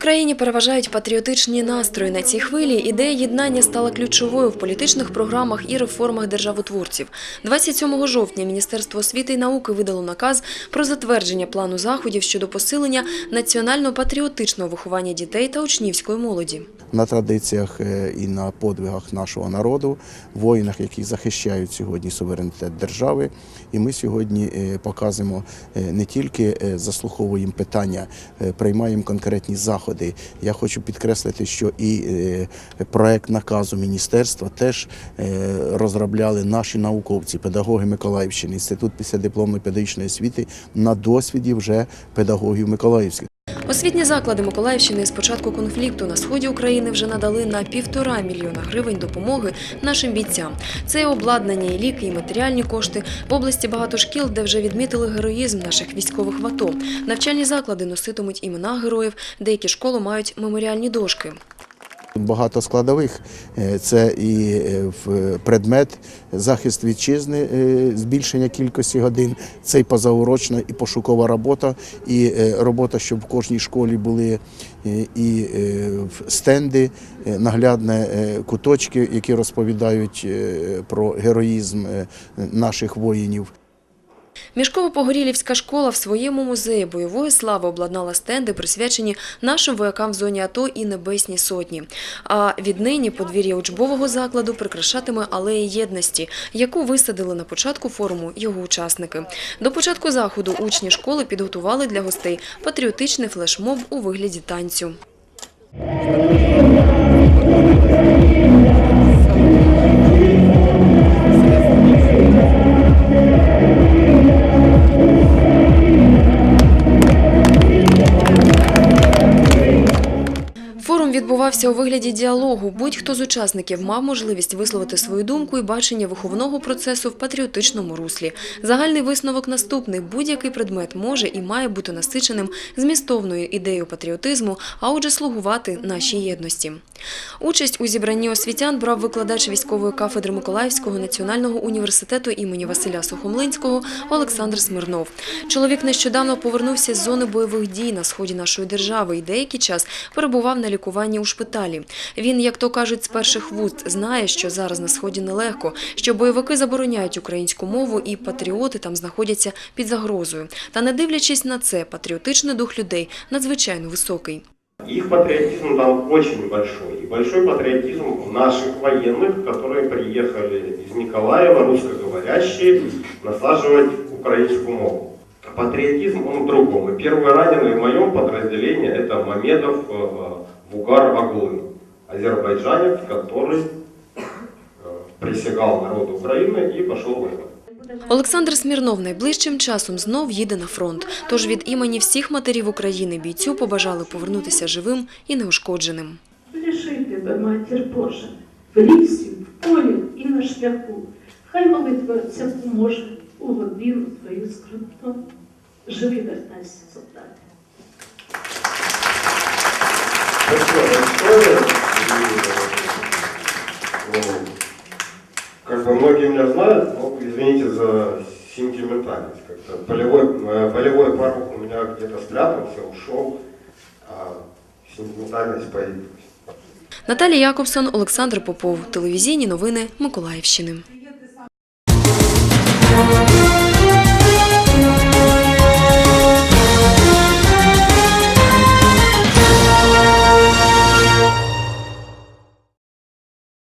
країні переважають патріотичні настрої. На цій хвилі ідея єднання стала ключовою в політичних програмах і реформах державотворців. 27 жовтня Міністерство освіти і науки видало наказ про затвердження плану заходів щодо посилення національно-патріотичного виховання дітей та учнівської молоді. на традиціях е, і на подвигах нашого народу, воїнах, які захищають сьогодні суверенітет держави. І ми сьогодні е, показуємо е, не тільки заслуховуємо питання, приймаємо конкретні заходи. Я хочу підкреслити, що і е, проект наказу міністерства теж е, розробляли наші науковці, педагоги Миколаївщини, інститут післядипломної педагогічної освіти на досвіді вже педагогів Миколаївських. Освітні заклади Миколаївщини з початку конфлікту на сході України вже надали на півтора мільйона гривень допомоги нашим бійцям. Це і обладнання, і ліки, і матеріальні кошти. В області багато шкіл, де вже відмітили героїзм наших військових в АТО. Навчальні заклади носитимуть імена героїв, деякі школи мають меморіальні дошки. Багато складових Е, це і е, предмет захист вітчизни, е, збільшення кількості годин, це і позаурочна, і пошукова робота, і робота, щоб в кожній школі були і стенди, наглядне е, куточки, які розповідають про героїзм наших воїнів. Мішково-Погорілівська школа в своєму музеї бойової слави обладнала стенди, присвячені нашим воякам в зоні АТО і Небесній Сотні. А віднині подвір'я учбового закладу прикрашатиме алеї єдності, яку висадили на початку форуму його учасники. До початку заходу учні школи підготували для гостей патріотичний флешмоб у вигляді танцю. Відбувався у вигляді діалогу. Будь-хто з учасників мав можливість висловити свою думку і бачення виховного процесу в патріотичному руслі. Загальний висновок наступний: будь-який предмет може і має бути насиченим змістовною ідеєю патріотизму, а отже, слугувати нашій єдності. Участь у зібранні освітян брав викладач військової кафедри Миколаївського національного університету імені Василя Сухомлинського Олександр Смирнов. Чоловік нещодавно повернувся з зони бойових дій на сході нашої держави і деякий час перебував на лікуванні у шпиталі Він, як то кажуть, з перших вуст знає, що зараз на сході нелегко, що бойовики забороняють українську мову і патріоти там знаходяться під загрозою. Та не дивлячись на це, патріотичний дух людей надзвичайно високий. Их патриотизм там очень большой. И большой патриотизм наших военных, которые приехали из Николаева, русскоговорящие, насаживать украинскую мову. Патриотизм, он в другом. И первый раненый в моем подразделении это Мамедов э, Вугар Аглын, азербайджанец, который э, присягал народу Украины и пошел воевать. Олександр Смірнов найближчим часом знов їде на фронт. Тож від імені всіх матерів України бійцю побажали повернутися живим і неушкодженим. Лиши тебе, матір Божа, в лісі, в полі і на шляху. Хай молитва ця поможе у годину твою скрутну. Живи вертайся, солдати. большое. И, э, ну, как бы многие меня знают, но извините за сентиментальность. Как-то полевой, э, полевой порог у меня где-то спрятался, ушел, а сентиментальность появилась. Наталія Якобсон, Олександр Попов. Телевізійні новини Миколаївщини.